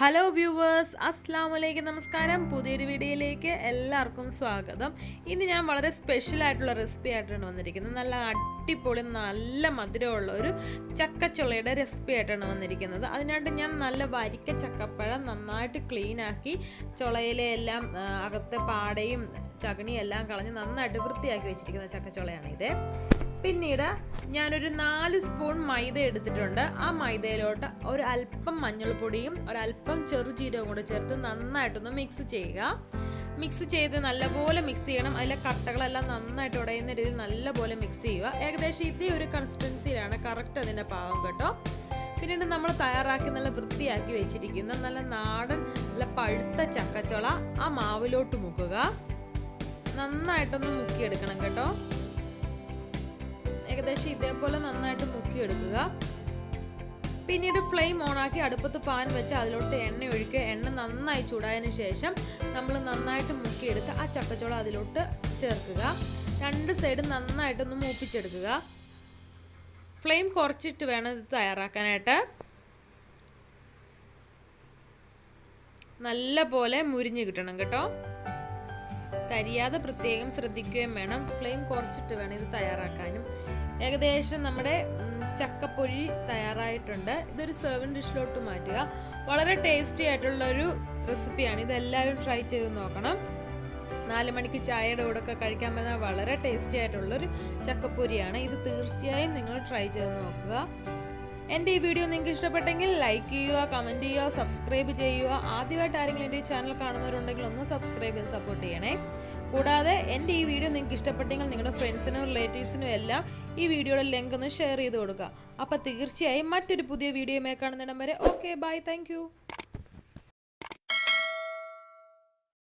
Hello viewers അസ്സാം വലൈക്കും നമസ്കാരം പുതിയൊരു വീഡിയോയിലേക്ക് എല്ലാവർക്കും സ്വാഗതം. ഇന്ന് ഞാൻ വളരെ സ്പെഷ്യൽ ആയിട്ടുള്ള റെസിപ്പി ആയിട്ടാണ് വന്നിരിക്കുന്നത്. നല്ല അടിപൊളി നല്ല മധുരമുള്ള ഒരു ചക്കച്ചുളയുടെ റെസിപ്പി ആയിട്ടാണ് വന്നിരിക്കുന്നത്. അതിനായിട്ട് ഞാൻ നല്ല വരിക്ക ചക്കപ്പഴം നന്നായിട്ട് ക്ലീനാക്കി ചുളയിലെ എല്ലാം അകത്തെ പാടയും ചകണിയും എല്ലാം കളഞ്ഞ് നന്നായിട്ട് വൃത്തിയാക്കി വെച്ചിരിക്കുന്ന ചക്കച്ചുളയാണ് ഇത് പിന്നീട് ഞാനൊരു നാല് സ്പൂൺ മൈദ എടുത്തിട്ടുണ്ട്. ആ മൈദയിലോട്ട് ഒരു അല്പം മഞ്ഞൾപ്പൊടിയും ഒരല്പം ചെറുജീരവും കൂടെ ചേർത്ത് നന്നായിട്ടൊന്ന് മിക്സ് ചെയ്യുക. മിക്സ് ചെയ്ത് നല്ലപോലെ മിക്സ് ചെയ്യണം. അതിലെ കട്ടകളെല്ലാം നന്നായിട്ട് ഉടയുന്ന രീതിയിൽ നല്ലപോലെ മിക്സ് ചെയ്യുക. ഏകദേശം ഇതേ ഒരു കൺസിസ്റ്റൻസിയിലാണ് കറക്റ്റ് അതിന്റെ പാവം കേട്ടോ. പിന്നീട് നമ്മൾ തയ്യാറാക്കി നല്ല വൃത്തിയാക്കി വെച്ചിരിക്കുന്ന നല്ല നാടൻ നല്ല പഴുത്ത ചക്കച്ചുള ആ മാവിലോട്ട് മുക്കുക. നന്നായിട്ടൊന്ന് മുക്കിയെടുക്കണം കേട്ടോ. ഏകദേശം ഇതേപോലെ നന്നായിട്ട് മുക്കിയെടുക്കുക. പിന്നീട് ഫ്ലെയിം ഓണാക്കി അടുപ്പത്ത് പാൻ വെച്ച് അതിലോട്ട് എണ്ണ ഒഴിക്കുക. എണ്ണ നന്നായി ചൂടായതിനു ശേഷം നമ്മൾ നന്നായിട്ട് മുക്കിയെടുത്ത് ആ ചക്കച്ചോളം അതിലോട്ട് ചേർക്കുക. രണ്ട് സൈഡും നന്നായിട്ടൊന്ന് മൂപ്പിച്ചെടുക്കുക. ഫ്ലെയിം കുറച്ചിട്ട് വേണം ഇത് തയ്യാറാക്കാനായിട്ട്. നല്ല പോലെ മുരിഞ്ഞ് കിട്ടണം കേട്ടോ. കരിയാതെ പ്രത്യേകം ശ്രദ്ധിക്കുകയും വേണം. ഫ്ലെയിം കുറച്ചിട്ട് വേണം ഇത് തയ്യാറാക്കാനും. ഏകദേശം നമ്മുടെ ചക്കപ്പൊഴി തയ്യാറായിട്ടുണ്ട്. ഇതൊരു സെർവൻ ഡിഷിലോട്ട് മാറ്റുക. വളരെ ടേസ്റ്റി ആയിട്ടുള്ള ഒരു റെസിപ്പിയാണ് ഇതെല്ലാവരും ട്രൈ ചെയ്ത് നോക്കണം. നാല് മണിക്ക് ചായയുടെ കൂടെ ഒക്കെ കഴിക്കാൻ പറ്റുന്ന വളരെ ടേസ്റ്റി ആയിട്ടുള്ളൊരു ചക്കപ്പൊരിയാണ്. ഇത് തീർച്ചയായും നിങ്ങൾ ട്രൈ ചെയ്ത് നോക്കുക. എന്റെ ഈ വീഡിയോ നിങ്ങൾക്ക് ഇഷ്ടപ്പെട്ടെങ്കിൽ ലൈക്ക് ചെയ്യുക കമന്റ് ചെയ്യുക സബ്സ്ക്രൈബ് ചെയ്യുക. ആദ്യമായിട്ട് ആരെങ്കിലും എന്റെ ഈ ചാനൽ കാണുന്നവരുണ്ടെങ്കിൽ ഒന്ന് സബ്സ്ക്രൈബ് ചെയ്ത് സപ്പോർട്ട് ചെയ്യണേ. കൂടാതെ എന്റെ ഈ വീഡിയോ നിങ്ങൾക്ക് ഇഷ്ടപ്പെട്ടെങ്കിൽ നിങ്ങളുടെ ഫ്രണ്ട്സിനും റിലേറ്റീവ്സിനും എല്ലാം ഈ വീഡിയോയുടെ ലിങ്ക് ഒന്ന് ഷെയർ ചെയ്ത് കൊടുക്കുക. അപ്പോൾ തീർച്ചയായും മറ്റൊരു പുതിയ വീഡിയോയുമായി കാണുന്നിടം വരെ. Okay bye thank